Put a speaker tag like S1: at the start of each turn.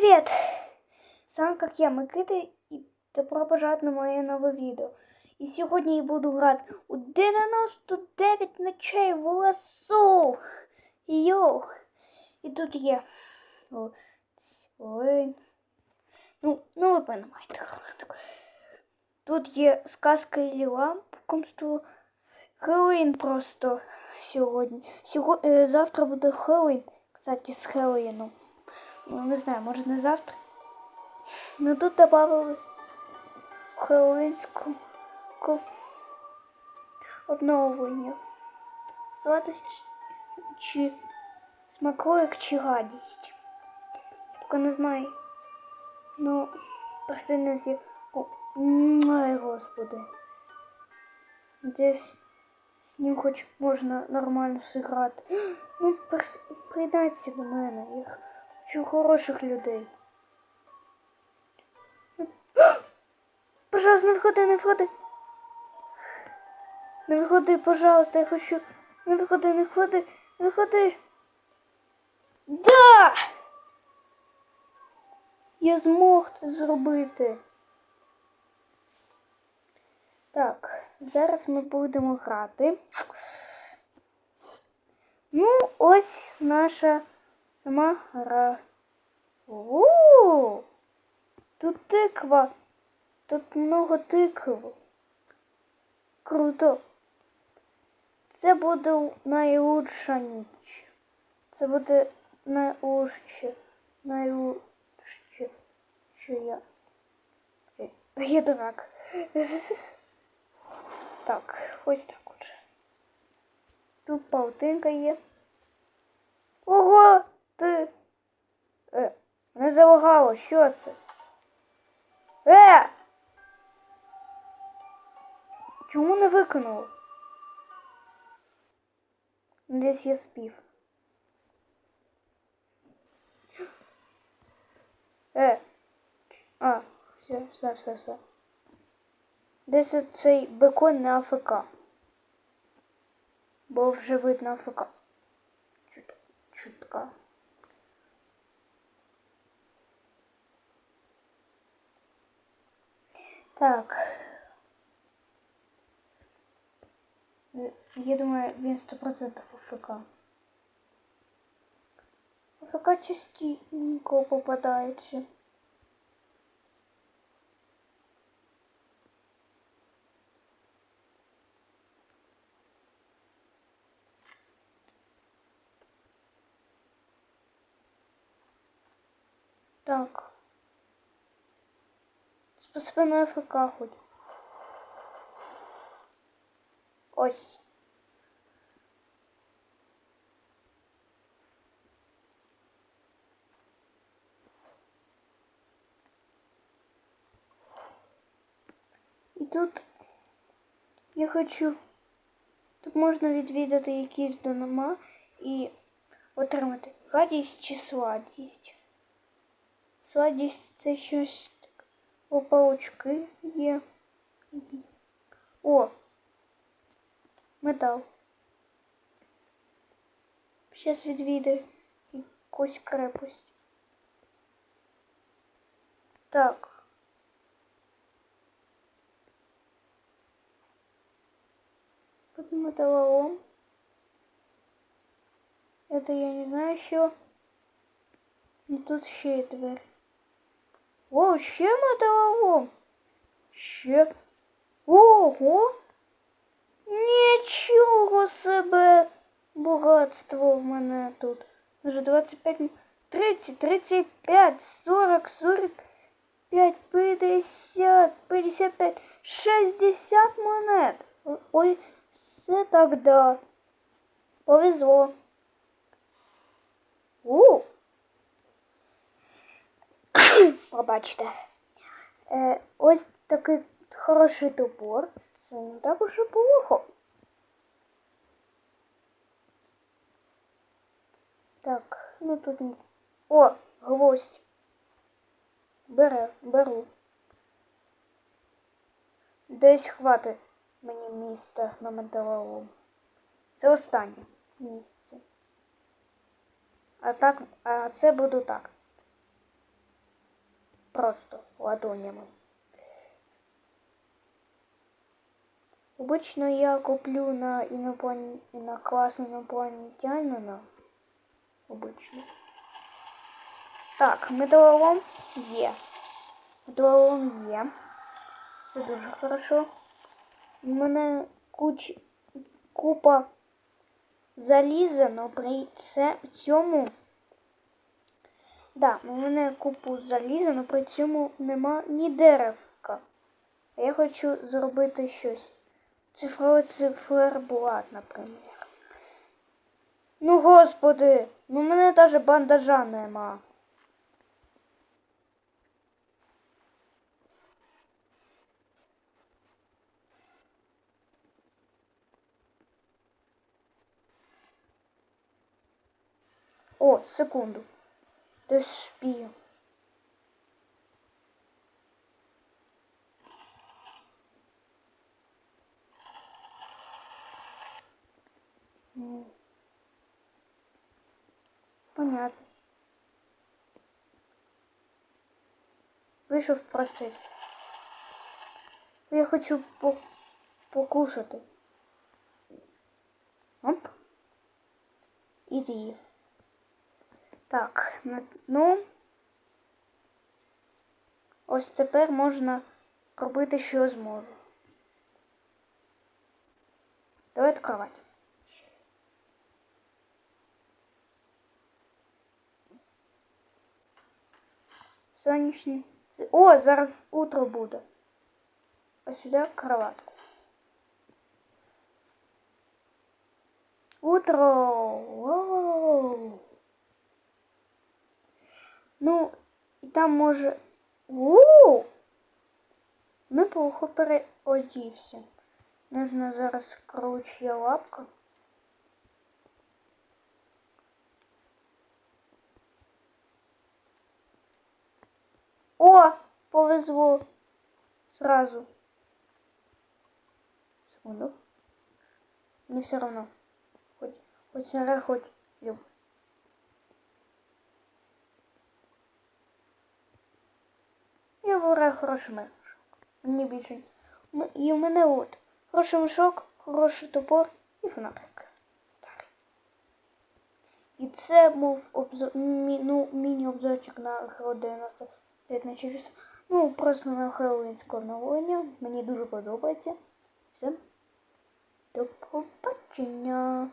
S1: привет! С вами как я, Микита, і добро пожаловать на моє нове відео. І сьогодні я буду грати у 99 ночей в лесу. Йоу! І тут є. Ой. Ну, ну ви понимаєте. Тут є сказка і лампкомство. Хеллоуін просто сьогодні. Сьогодні е, завтра буде Хеллоуін. Кстати, з Хеллоуіном. Ну, не знаю, може не завтра. Ну тут добавили хеллоуінську ку- обновлення. Сладость чи смаколик чи гадість. Тільки не знаю. Ну, просто не всі. Ай, господи. Надеюсь, з ним хоч можна нормально зіграти. Ну, при- приєднайтеся до мене. Я хочу хороших людей. Пожалуйста, не виходи, не виходи. Не виходи, пожалуйста, я хочу. Не виходи, не виходи, не виходи. Да! Я змог це зробити. Так, зараз ми будемо грати. Ну, ось наша сама гра. У! Тут тиква. Тут много тикв. Круто. Це буде найлучша ніч. Це буде найлучше. Найлучше, що я. Я дурак. Так, ось так от. Тут паутинка є. Ого! Ти. Не залагало, що це? Е! Чому не виконав? Десь я спів. Е. А, все, все, все, все. Десь цей бекон на АФК. Бо вже видно АФК. Чут, чутка. Так. Я думаю, він 100% АФК. АФК частенько попадається. Так. Спасибо на АФК хоть. Ось. І тут я хочу. Тут можна відвідати якісь дома і отримати гадість чи сладість. Сладість це щось. О, паучки є. О! Метал. Зараз відвідаю якусь крепость. Так. Тут металлолом. Это я не знаю що. І тут ще є дверь. О, ще металлолом. Ще. Ого! Нічого себе! Багатство в мене тут. Вже 25, 30, 35, 40, 45, 50, 55, 60 монет. Ой, все так да. Повезло. Пробачте. Е, ось такий хороший топор. Це не так уж і плохо. Так, ну тут. О, гвоздь. Бере, беру. Десь хватить мені міста на металолом. Це останнє місце. А так, а це буду так. Просто ладонями. Обично я куплю на іноплан... на клас інопланетянина. Обично. Так, металолом є. Металолом є. Це дуже хорошо. У мене куч... купа заліза, но при цьому. Да, у мене купу заліза, но при цьому нема ні деревка. А я хочу зробити щось. Цифровий циферблат, наприклад. Ну, господи, ну в мене навіть бандажа нема. О, секунду. Десь спію. М. Понятно. Вийшов просто і все. Я хочу по покушати. Оп. І з'їв. Так, ну. Ось тепер можна робити, що зможу. Давай відкривати. Сонячні. О, зараз утро буде. Ось сюди кроватку. Утро. Ну, і там може. У! Неплохо переодівся. Нужно зараз круче лапка. О, повезло. Сразу. Секунду. Мне все равно. Хоть, хоть сара, хоть люб. Вибираю хороший мешок. Мені більше. І в мене от. Хороший мішок, хороший топор і фонарик. І це був обзор, мі, ну, міні-обзорчик на Hero 99 на через. Ну, просто на Хеллоуінське оновлення. Мені дуже подобається. Все. До побачення.